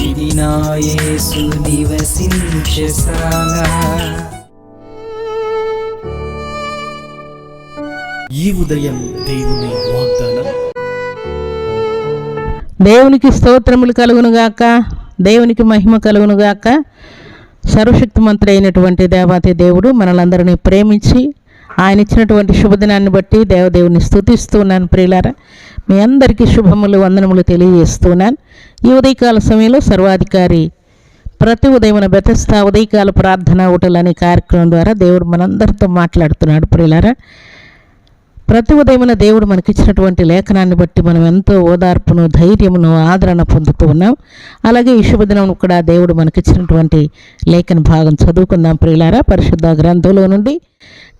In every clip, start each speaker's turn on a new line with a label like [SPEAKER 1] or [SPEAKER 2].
[SPEAKER 1] ఇది నా యేసు నివసించశాల
[SPEAKER 2] ఈ ఉదయం దేవుని వాగ్దానం.
[SPEAKER 3] దేవునికి స్తోత్రములు కలుగునుగాక దేవునికి మహిమ కలుగునుగాక సర్వశక్తిమంతుడు అయినటువంటి దేవాతి దేవుడు మనలందరినీ ప్రేమించి ఆయన ఇచ్చినటువంటి శుభదినాన్ని బట్టి దేవదేవుని స్థుతిస్తున్నాను ప్రియులారా. మీ అందరికీ శుభములు వందనములు తెలియజేస్తున్నాను. ఈ ఉదయకాల సమయంలో సర్వాధికారి ప్రతి ఉదయమున బెతస్తా ఉదయకాల ప్రార్థన ఓటలు అనే కార్యక్రమం ద్వారా దేవుడు మనందరితో మాట్లాడుతున్నాడు ప్రియులారా. ప్రతి ఉదయమున దేవుడు మనకిచ్చినటువంటి లేఖనాన్ని బట్టి మనం ఎంతో ఓదార్పును ధైర్యమును ఆదరణ పొందుతూ ఉన్నాం. అలాగే ఈ శుభదినం కూడా దేవుడు మనకిచ్చినటువంటి లేఖన భాగం చదువుకుందాం ప్రియులారా. పరిశుద్ధ గ్రంథంలో నుండి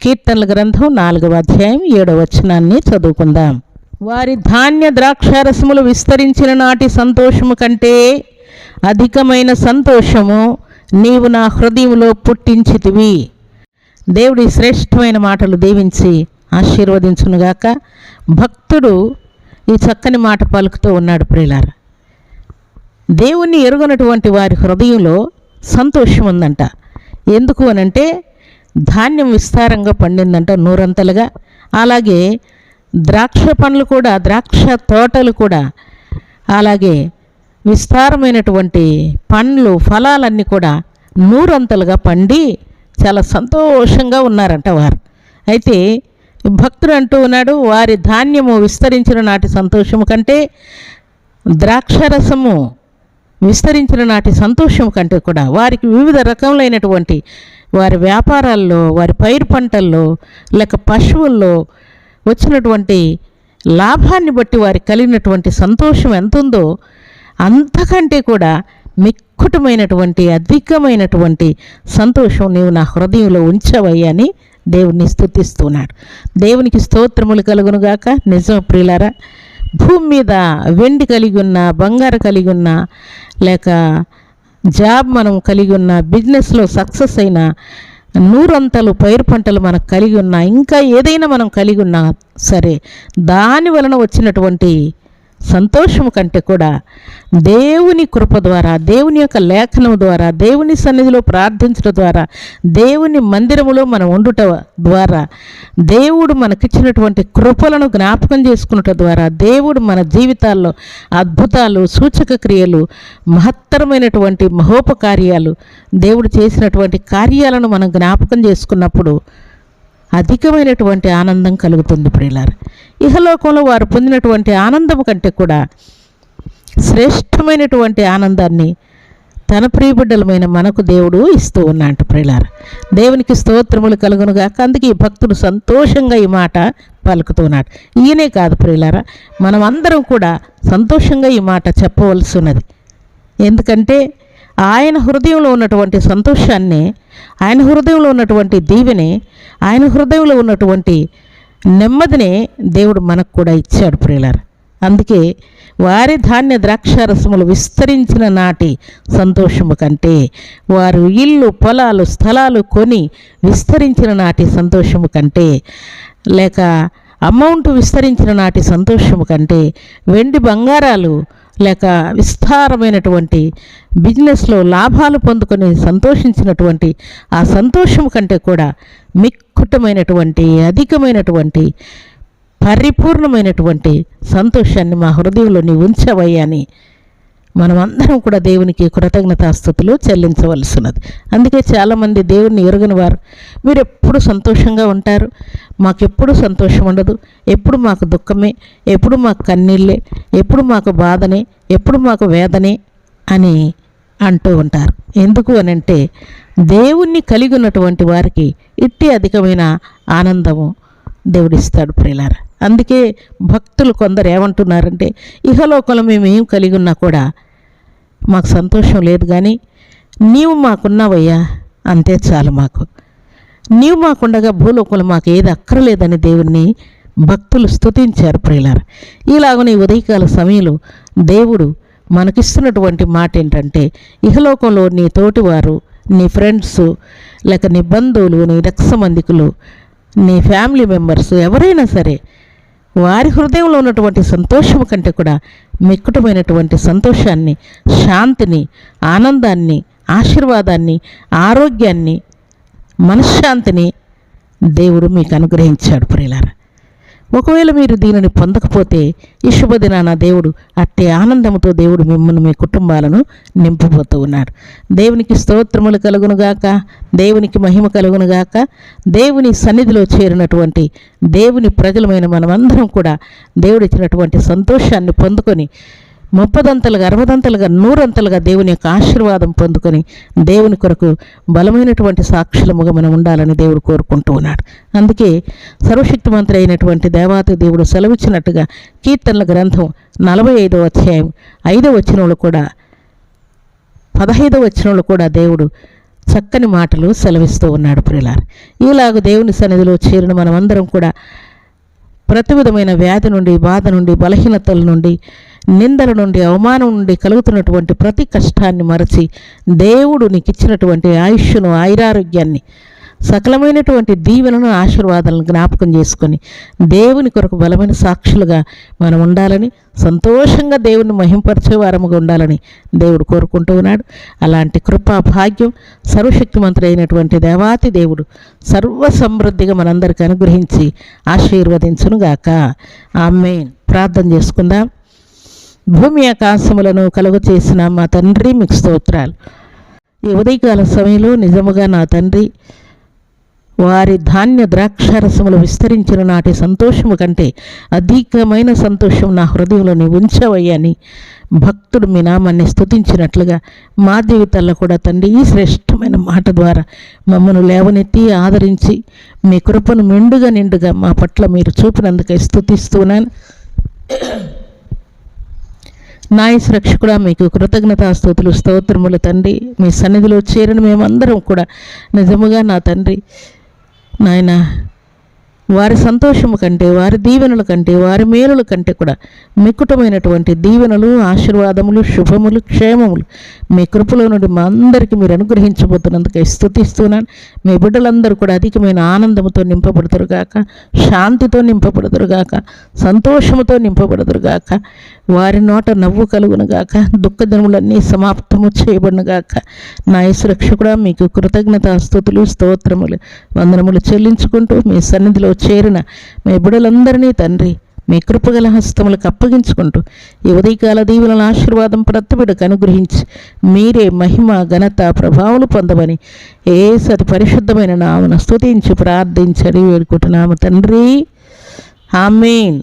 [SPEAKER 3] కీర్తనల గ్రంథం నాలుగవ అధ్యాయం ఏడవ వచనాన్ని చదువుకుందాం. వారి ధాన్య ద్రాక్షారసములు విస్తరించిన నాటి సంతోషము కంటే అధికమైన సంతోషము నీవు నా హృదయంలో పుట్టించితివి. దేవుడి శ్రేష్టమైన మాటలు దీవించి ఆశీర్వదించునుగాక. భక్తుడు ఈ చక్కని మాట పలుకుతూ ఉన్నాడు ప్రియులార. దేవుణ్ణి ఎరుగనటువంటి వారి హృదయంలో సంతోషం ఉందంట. ఎందుకు అనంటే ధాన్యం విస్తారంగా పండిందంట నూరంతలుగా. అలాగే ద్రాక్ష పండ్లు కూడా ద్రాక్ష తోటలు కూడా అలాగే విస్తారమైనటువంటి పండ్లు ఫలాలన్నీ కూడా నూరంతలుగా పండి చాలా సంతోషంగా ఉన్నారంట వారు. అయితే భక్తుడు అంటూ ఉన్నాడు వారి ధాన్యము విస్తరించిన నాటి సంతోషము కంటే ద్రాక్షరసము విస్తరించిన నాటి సంతోషం కంటే కూడా వారికి వివిధ రకములైనటువంటి వారి వ్యాపారాల్లో వారి పైరు పంటల్లో లేక పశువుల్లో వచ్చినటువంటి లాభాన్ని బట్టి వారికి కలిగినటువంటి సంతోషం ఎంత ఉందో అంతకంటే కూడా మిక్కుటమైనటువంటి అధికమైనటువంటి సంతోషం నీవు నా హృదయంలో ఉంచవయ్యని దేవుణ్ణి స్తుతిస్తున్నాడు. దేవునికి స్తోత్రములు కలుగునుగాక. నిజం ప్రియులారా భూమి మీద వెండి కలిగి ఉన్న బంగారు కలిగి ఉన్న లేక జాబ్ మనం కలిగి ఉన్న బిజినెస్లో సక్సెస్ అయిన నూరంతలు పైరు పంటలు మనకు కలిగి ఉన్నా ఇంకా ఏదైనా మనం కలిగి ఉన్నా సరే దాని వలన వచ్చినటువంటి సంతోషము కంటే కూడా దేవుని కృప ద్వారా దేవుని యొక్క లేఖనం ద్వారా దేవుని సన్నిధిలో ప్రార్థించడం ద్వారా దేవుని మందిరములో మనం ఉండుట ద్వారా దేవుడు మనకిచ్చినటువంటి కృపలను జ్ఞాపకం చేసుకున్నట ద్వారా దేవుడు మన జీవితాల్లో అద్భుతాలు సూచక క్రియలు మహత్తరమైనటువంటి మహోపకార్యాలు దేవుడు చేసినటువంటి కార్యాలను మనం జ్ఞాపకం చేసుకున్నప్పుడు అధికమైనటువంటి ఆనందం కలుగుతుంది ప్రియులారు. ఇహలోకంలో వారు పొందినటువంటి ఆనందం కంటే కూడా శ్రేష్టమైనటువంటి ఆనందాన్ని తన ప్రియబిడ్డలమైన మనకు దేవుడు ఇస్తూ ఉన్నాడు ప్రిలార దేవునికి స్తోత్రములు కలుగునుగాక. అందుకే ఈ భక్తుడు సంతోషంగా ఈ మాట పలుకుతున్నాడు ఈయనే కాదు ప్రియులారా మనం అందరం కూడా సంతోషంగా ఈ మాట చెప్పవలసి ఉన్నది. ఎందుకంటే ఆయన హృదయంలో ఉన్నటువంటి సంతోషాన్ని ఆయన హృదయంలో ఉన్నటువంటి దీవెని ఆయన హృదయంలో ఉన్నటువంటి నెమ్మదిని దేవుడు మనకు కూడా ఇచ్చాడు ప్రియులర్. అందుకే వారి ధాన్య ద్రాక్షారసములు విస్తరించిన నాటి సంతోషము కంటే వారు ఇల్లు పొలాలు స్థలాలు కొని విస్తరించిన నాటి సంతోషము కంటే లేక అమౌంట్ విస్తరించిన నాటి సంతోషము కంటే వెండి బంగారాలు లేక విస్తారమైనటువంటి బిజినెస్లో లాభాలు పొందుకొని సంతోషించినటువంటి ఆ సంతోషం కంటే కూడా మిక్కుటమైనటువంటి అధికమైనటువంటి పరిపూర్ణమైనటువంటి సంతోషాన్ని మా హృదయంలో నీ ఉంచవయ్యని మనమందరం కూడా దేవునికి కృతజ్ఞతాస్థుతులు చెల్లించవలసినది. అందుకే చాలామంది దేవుణ్ణి ఎరుగని వారు మీరు ఎప్పుడు సంతోషంగా ఉంటారు? మాకెప్పుడు సంతోషం ఉండదు. ఎప్పుడు మాకు దుఃఖమే? ఎప్పుడు మాకు కన్నీళ్ళే? ఎప్పుడు మాకు బాధనే? ఎప్పుడు మాకు వేదనే? అని అంటూ ఉంటారు. ఎందుకు అని అంటే దేవుణ్ణి కలిగి ఉన్నటువంటి వారికి ఇట్టి అధికమైన ఆనందము దేవుడిస్తాడు ప్రియులార. అందుకే భక్తులు కొందరు ఏమంటున్నారంటే ఇహలోకంలో మేము ఏం కలిగి ఉన్నా కూడా మాకు సంతోషం లేదు కానీ నీవు మాకున్నావయ్యా అంతే చాలు మాకు. నీవు మాకుండగా భూలోకంలో మాకు ఏది అక్కరలేదని దేవుణ్ణి భక్తులు స్తుతించారు ప్రియులారు. ఇలాగనే ఉదయకాల సమయంలో దేవుడు మనకిస్తున్నటువంటి మాట ఏంటంటే ఇహలోకంలో నీ తోటివారు నీ ఫ్రెండ్స్ లేక నీ బంధువులు నీ రక్ష మందికులు నీ ఫ్యామిలీ మెంబర్స్ ఎవరైనా సరే వారి హృదయంలో ఉన్నటువంటి సంతోషం కంటే కూడా మిక్కుటమైనటువంటి సంతోషాన్ని శాంతిని ఆనందాన్ని ఆశీర్వాదాన్ని ఆరోగ్యాన్ని మనశ్శాంతిని దేవుడు మీకు అనుగ్రహించాడు ప్రియులారా. ఒకవేళ మీరు దీనిని పొందకపోతే ఈ శుభదినాన దేవుడు అట్టే ఆనందంతో దేవుడు మిమ్మల్ని మీ కుటుంబాలను నింపబోతూ ఉన్నాడు దేవునికి స్తోత్రములు కలుగునుగాక దేవునికి మహిమ కలుగునుగాక దేవుని సన్నిధిలో చేరినటువంటి దేవుని ప్రజలమైన మనమందరం కూడా దేవుడిచ్చినటువంటి సంతోషాన్ని పొందుకొని ముప్పదంతలుగా అరవదంతలుగా నూరంతలుగా దేవుని యొక్క ఆశీర్వాదం పొందుకొని దేవుని కొరకు బలమైనటువంటి సాక్షులముగా మనం ఉండాలని దేవుడు కోరుకుంటూ ఉన్నాడు. అందుకే సర్వశక్తిమంతుడు అయినటువంటి దేవాతి దేవుడు సెలవిచ్చినట్టుగా కీర్తనల గ్రంథం నలభై ఐదవ అధ్యాయం ఐదవ వచనంలో కూడా పదహైదవ వచనంలో కూడా దేవుడు చక్కని మాటలు సెలవిస్తూ ఉన్నాడు ప్రిలార్ ఇలాగ దేవుని సన్నిధిలో చేరిన మనమందరం కూడా ప్రతి విధమైన వ్యాధి నుండి బాధ నుండి బలహీనతల నుండి నిందల నుండి అవమానం నుండి కలుగుతున్నటువంటి ప్రతి కష్టాన్ని మరచి దేవుడు నీకు ఇచ్చినటువంటి ఆయుష్ను ఆయురారోగ్యాన్ని సకలమైనటువంటి దీవెనను ఆశీర్వాదాలను జ్ఞాపకం చేసుకొని దేవుని కొరకు బలమైన సాక్షులుగా మనం ఉండాలని సంతోషంగా దేవుని మహింపరిచే వారముగా ఉండాలని దేవుడు కోరుకుంటూ ఉన్నాడు. అలాంటి కృపా భాగ్యం సర్వశక్తిమంతుడు అయినటువంటి దేవాతి దేవుడు సర్వ సమృద్ధిగా మనందరికీ అనుగ్రహించి ఆశీర్వదించునుగాక. ఆమె ప్రార్థన చేసుకుందాం. భూమి ఆకాశములను కలుగు చేసిన మా తండ్రి మీకు స్తోత్రాలు. ఈ ఉదయకాల సమయంలో నిజముగా నా తండ్రి వారి ధాన్య ద్రాక్షారసములు విస్తరించిన నాటి సంతోషము కంటే అధికమైన సంతోషం నా హృదయంలోని ఉంచవయ్యని భక్తుడు మీ నామాన్ని స్థుతించినట్లుగా మా జీవితాల్లో కూడా తండ్రి ఈ శ్రేష్టమైన మాట ద్వారా మమ్మను లేవనెత్తి ఆదరించి మీ కృపను మెండుగా నిండుగా మా పట్ల మీరు చూపినందుకై స్థుతిస్తున్నాను నాయస్ రక్షకుడా మీకు కృతజ్ఞతాస్తుతులు స్తోత్రములు తండ్రి. మీ సన్నిధిలో చేరిన మేమందరం కూడా నిజముగా నా తండ్రి. నాయన వారి సంతోషము కంటే వారి దీవెనల కంటే వారి మేలుల కంటే కూడా మిక్కుటమైనటువంటి దీవెనలు ఆశీర్వాదములు శుభములు క్షేమములు మీ కృపలో నుండి మా అందరికీ మీరు అనుగ్రహించబోతున్నందుకే స్థుతిస్తున్నాను మీ బిడ్డలందరూ కూడా అధికమైన ఆనందముతో నింపబడతారుగాక శాంతితో నింపబడదురుగాక సంతోషముతో నింపబడదురుగాక వారి నోట నవ్వు కలుగునుగాక దుఃఖ దినములన్నీ సమాప్తము చేయబడినగాక నా రక్షకుడా మీకు కృతజ్ఞత స్థుతులు స్తోత్రములు వందనములు చెల్లించుకుంటూ మీ సన్నిధిలో చేరిన మీ బిడలందరినీ తండ్రి మీ కృపగల హస్తములకు అప్పగించుకుంటూ ఈ ఉదయకాల దీవులను ఆశీర్వాదం ప్రతిబిడకు అనుగ్రహించి మీరే మహిమ ఘనత ప్రభావాలు పొందమని ఏ సతి పరిశుద్ధమైన నామను స్తుతించి ప్రార్థించడి వేడుకుంటున్నాము తండ్రి. ఆమెన్.